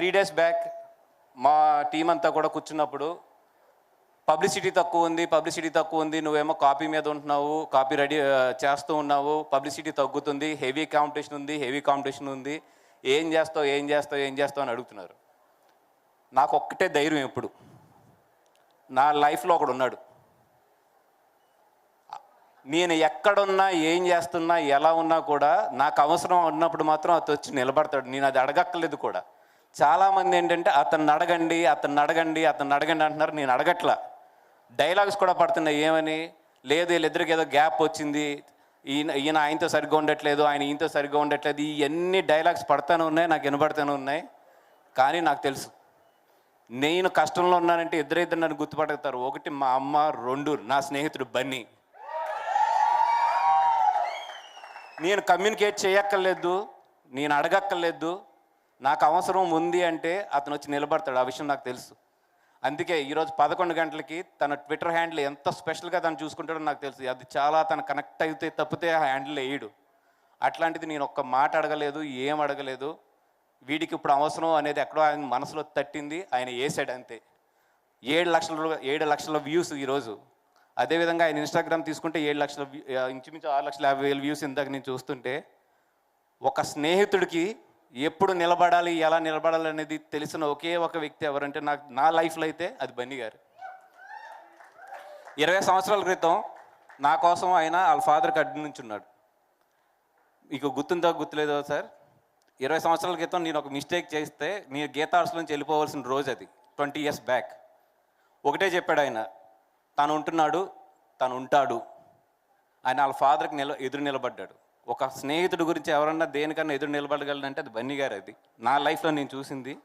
Three days back మా team అంతా కూడా కూర్చున్నప్పుడు పబ్లిసిటీ తక్కువ ఉంది పబ్లిసిటీ తక్కువ ఉంది నువ్వేమో కాపీ మీద ఉంటున్నావు కాపీ రెడీ చేస్తూ ఉన్నావు పబ్లిసిటీ తగ్గుతుంది హెవీ కాంపిటీషన్ ఉంది హెవీ కాంపిటీషన్ ఉంది. ఏం చేస్తావు ఏం చేస్తావు ఏం చేస్తావు అని అడుగుతున్నారు. నాకు ఒక్కటే ధైర్యం ఎప్పుడు. నా లైఫ్లో ఒకడు ఉన్నాడు. నేను ఎక్కడున్నా ఏం చేస్తున్నా ఎలా ఉన్నా కూడా నాకు అవసరం ఉన్నప్పుడు మాత్రం అతను వచ్చి నిలబడతాడు. నేను అది అడగక్కర్లేదు కూడా. చాలామంది ఏంటంటే అతన్ని అడగండి అతన్ని అడగండి అతన్ని అడగండి అంటున్నారు. నేను అడగట్లా. డైలాగ్స్ కూడా పడుతున్నాయి. ఏమని? లేదు వీళ్ళిద్దరికి ఏదో గ్యాప్ వచ్చింది. ఈయన ఈయన ఆయనతో సరిగ్గా ఉండట్లేదు ఆయన ఈయనతో సరిగ్గా ఉండట్లేదు. ఇవన్నీ డైలాగ్స్ పడతానే ఉన్నాయి నాకు వినబడతానే ఉన్నాయి. కానీ నాకు తెలుసు. నేను కష్టంలో ఉన్నానంటే ఇద్దరిద్దరు నన్ను గుర్తుపడతారు. ఒకటి మా అమ్మ రెండు నా స్నేహితుడు బన్నీ. నేను కమ్యూనికేట్ చేయక్కర్లేదు నేను అడగక్కర్లేదు. నాకు అవసరం ఉంది అంటే అతను వచ్చి నిలబడతాడు. ఆ విషయం నాకు తెలుసు. అందుకే ఈరోజు పదకొండు గంటలకి తన ట్విట్టర్ హ్యాండిల్ ఎంత స్పెషల్గా తను చూసుకుంటాడో నాకు తెలుసు. అది చాలా తను కనెక్ట్ అయితే తప్పితే ఆ హ్యాండిల్ వేయడు. అట్లాంటిది నేను ఒక్క మాట అడగలేదు ఏం అడగలేదు. వీడికి ఇప్పుడు అవసరం అనేది ఎక్కడో ఆయన మనసులో తట్టింది ఆయన వేసాడు అంతే. ఏడు లక్షల ఏడు లక్షల వ్యూస్ ఈరోజు అదేవిధంగా ఆయన ఇన్స్టాగ్రామ్ తీసుకుంటే ఏడు లక్షల ఇంచుమించు ఆరు లక్షల యాభై వేల వ్యూస్ ఇందాక నేను చూస్తుంటే ఒక స్నేహితుడికి ఎప్పుడు నిలబడాలి ఎలా నిలబడాలి అనేది తెలిసిన ఒకే ఒక వ్యక్తి ఎవరంటే నాకు నా లైఫ్లో అయితే అది బన్నీ గారు. ఇరవై సంవత్సరాల క్రితం నా కోసం ఆయన వాళ్ళ ఫాదర్కి అడ్డు నుంచి ఉన్నాడు. మీకు గుర్తుందో గుర్తులేదో సార్? ఇరవై సంవత్సరాల క్రితం నేను ఒక మిస్టేక్ చేస్తే నేను గీతార్స్ నుంచి వెళ్ళిపోవాల్సిన రోజు అది ట్వంటీ ఇయర్స్ బ్యాక్. ఒకటే చెప్పాడు ఆయన తను ఉంటున్నాడు తను ఉంటాడు. ఆయన వాళ్ళ ఫాదర్కి నిల ఎదురు నిలబడ్డాడు. ఒక స్నేహితుడి గురించి ఎవరన్నా దేనికన్నా ఎదురు నిలబడగలనంటే అది బన్నీ గారు అది. నా లైఫ్లో నేను చూసింది.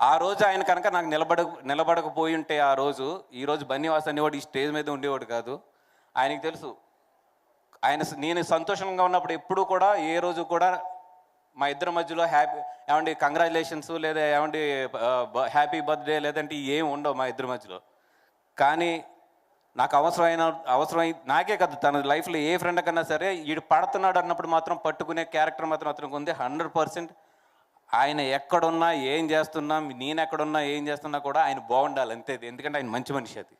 ఆ రోజు ఆయన కనుక నాకు నిలబడ నిలబడకపోయి ఉంటే ఆ రోజు ఈరోజు బన్నీవాస్ అనేవాడు ఈ స్టేజ్ మీద ఉండేవాడు కాదు. ఆయనకి తెలుసు. ఆయన నేను సంతోషంగా ఉన్నప్పుడు ఎప్పుడూ కూడా ఏ రోజు కూడా మా ఇద్దరి మధ్యలో హ్యాపీ ఏమండి కంగ్రాచులేషన్స్ లేదా ఏమండి హ్యాపీ బర్త్డే లేదంటే ఏం ఉండవు మా ఇద్దరి మధ్యలో. కానీ నాకు అవసరమైన అవసరమై నాకే కదా తన లైఫ్లో ఏ ఫ్రెండ్ కన్నా సరే వీడు పడుతున్నాడు అన్నప్పుడు మాత్రం పట్టుకునే క్యారెక్టర్ మాత్రం అతనికి ఉంది. హండ్రెడ్ పర్సెంట్ ఆయన ఎక్కడున్నా ఏం చేస్తున్నా నేను ఎక్కడున్నా ఏం చేస్తున్నా కూడా ఆయన బాగుండాలి అంతే. ఎందుకంటే ఆయన మంచి మనిషి అది.